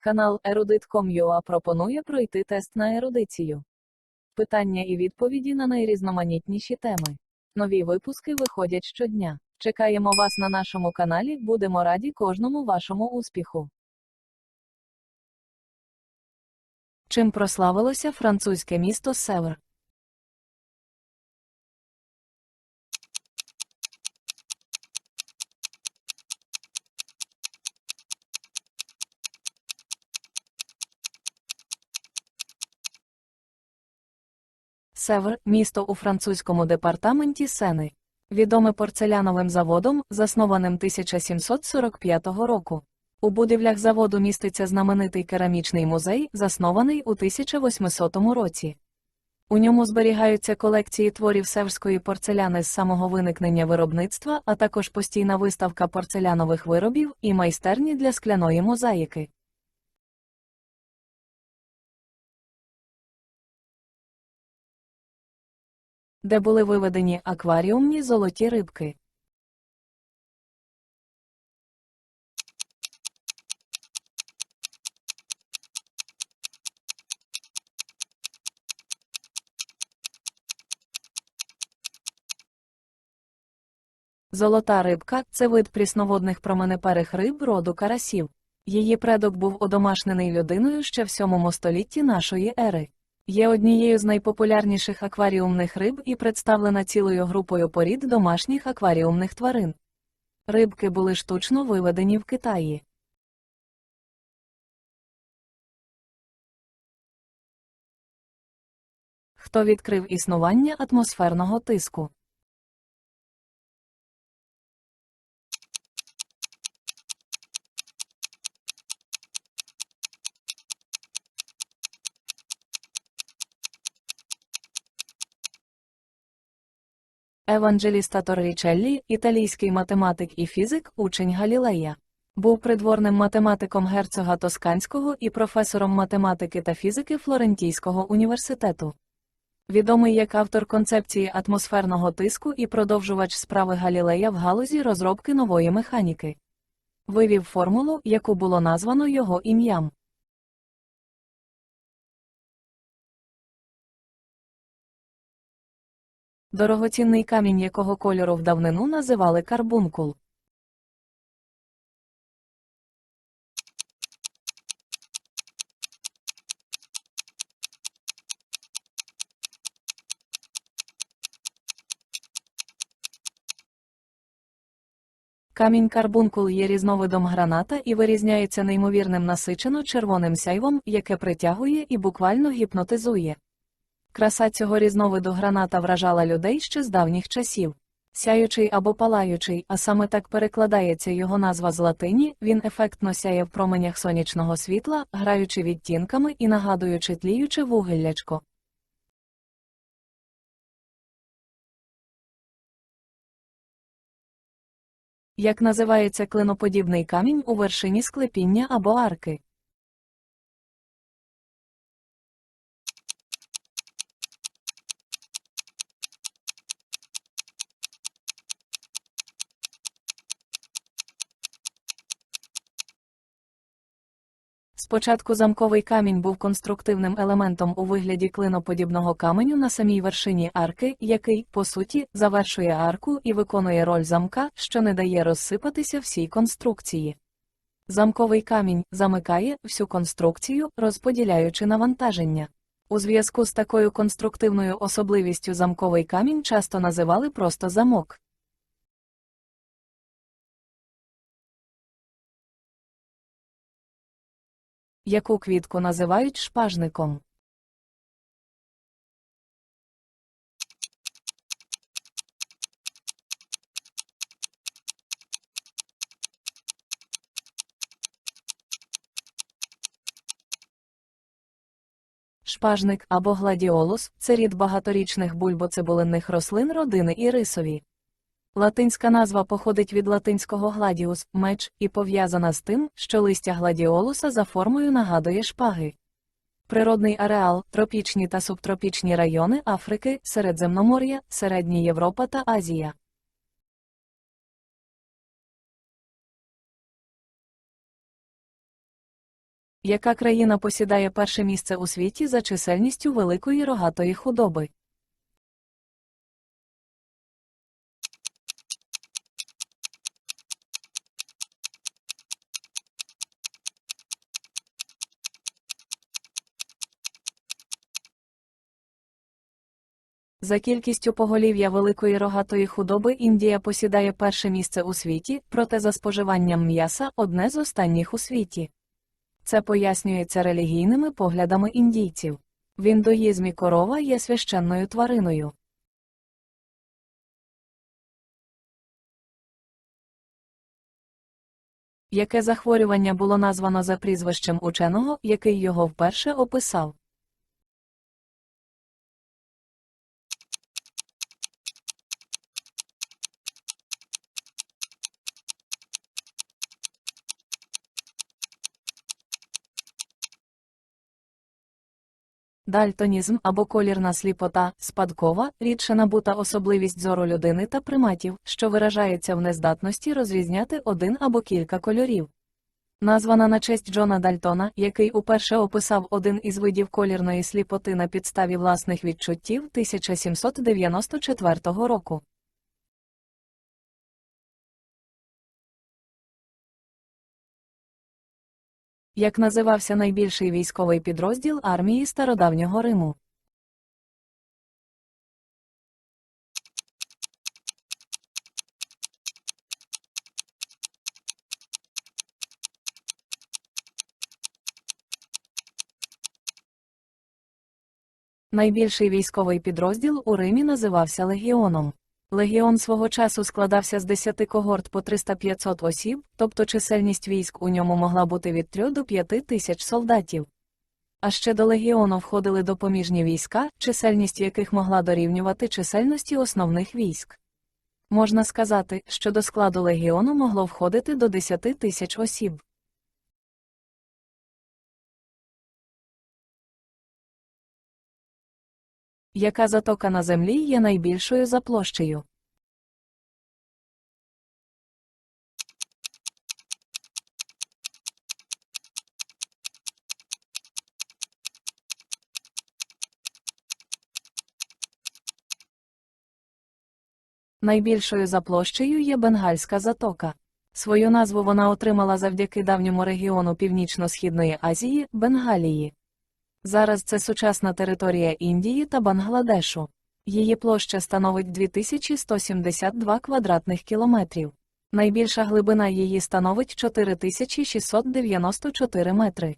Канал Erudit.com.ua пропонує пройти тест на ерудицію. Питання і відповіді на найрізноманітніші теми. Нові випуски виходять щодня. Чекаємо вас на нашому каналі, будемо раді кожному вашому успіху. Чим прославилося французьке місто Север? Севр місто у французькому департаменті Сени. Відоме порцеляновим заводом, заснованим 1745 року. У будівлях заводу міститься знаменитий керамічний музей, заснований у 1800 році. У ньому зберігаються колекції творів севрської порцеляни з самого виникнення виробництва, а також постійна виставка порцелянових виробів і майстерні для скляної мозаїки. Де були виведені акваріумні золоті рибки. Золота рибка це вид прісноводних променеперих риб роду карасів. Її предок був одомашнений людиною ще в 7 столітті нашої ери. Є однією з найпопулярніших акваріумних риб і представлена цілою групою порід домашніх акваріумних тварин. Рибки були штучно виведені в Китаї. Хто відкрив існування атмосферного тиску? Еванджеліста Торрічеллі, італійський математик і фізик, учень Галілея. Був придворним математиком герцога Тосканського і професором математики та фізики Флорентійського університету. Відомий як автор концепції атмосферного тиску і продовжувач справи Галілея в галузі розробки нової механіки. Вивів формулу, яку було названо його ім'ям. Дорогоцінний камінь якого кольору в давнину називали карбункул. Камінь карбункул є різновидом граната і вирізняється неймовірним насичено червоним сяйвом, яке притягує і буквально гіпнотизує. Краса цього різновиду граната вражала людей ще з давніх часів. Сяючий або палаючий, а саме так перекладається його назва з латині, він ефектно сяє в променях сонячного світла, граючи відтінками і нагадуючи тліюче вугіллячко. Як називається клиноподібний камінь у вершині склепіння або арки? Спочатку замковий камінь був конструктивним елементом у вигляді клиноподібного каменю на самій вершині арки, який, по суті, завершує арку і виконує роль замка, що не дає розсипатися всій конструкції. Замковий камінь замикає всю конструкцію, розподіляючи навантаження. У зв'язку з такою конструктивною особливістю замковий камінь часто називали просто замок. Яку квітку називають шпажником? Шпажник або гладіолус це рід багаторічних бульбоцибулинних рослин родини ірисові. Латинська назва походить від латинського гладіус меч і пов'язана з тим, що листя гладіолуса за формою нагадує шпаги. Природний ареал, тропічні та субтропічні райони Африки, Середземномор'я, Середня Європа та Азія. Яка країна посідає перше місце у світі за чисельністю великої рогатої худоби? За кількістю поголів'я великої рогатої худоби Індія посідає перше місце у світі, проте за споживанням м'яса одне з останніх у світі. Це пояснюється релігійними поглядами індійців. В індуїзмі корова є священною твариною. Яке захворювання було названо за прізвищем ученого, який його вперше описав? Дальтонізм або колірна сліпота, спадкова, рідше набута особливість зору людини та приматів, що виражається в нездатності розрізняти один або кілька кольорів. Названа на честь Джона Дальтона, який уперше описав один із видів колірної сліпоти на підставі власних відчуттів 1794 року. Як називався найбільший військовий підрозділ армії стародавнього Риму? Найбільший військовий підрозділ у Римі називався легіоном. Легіон свого часу складався з 10 когорт по 300-500 осіб, тобто чисельність військ у ньому могла бути від 3 до 5 тисяч солдатів. А ще до легіону входили допоміжні війська, чисельність яких могла дорівнювати чисельності основних військ. Можна сказати, що до складу легіону могло входити до 10 тисяч осіб. Яка затока на землі є найбільшою за площею? Найбільшою за площею є Бенгальська затока. Свою назву вона отримала завдяки давньому регіону Північно-Східної Азії Бенгалії. Зараз це сучасна територія Індії та Бангладешу. Її площа становить 2172 квадратних кілометрів. Найбільша глибина її становить 4694 метри.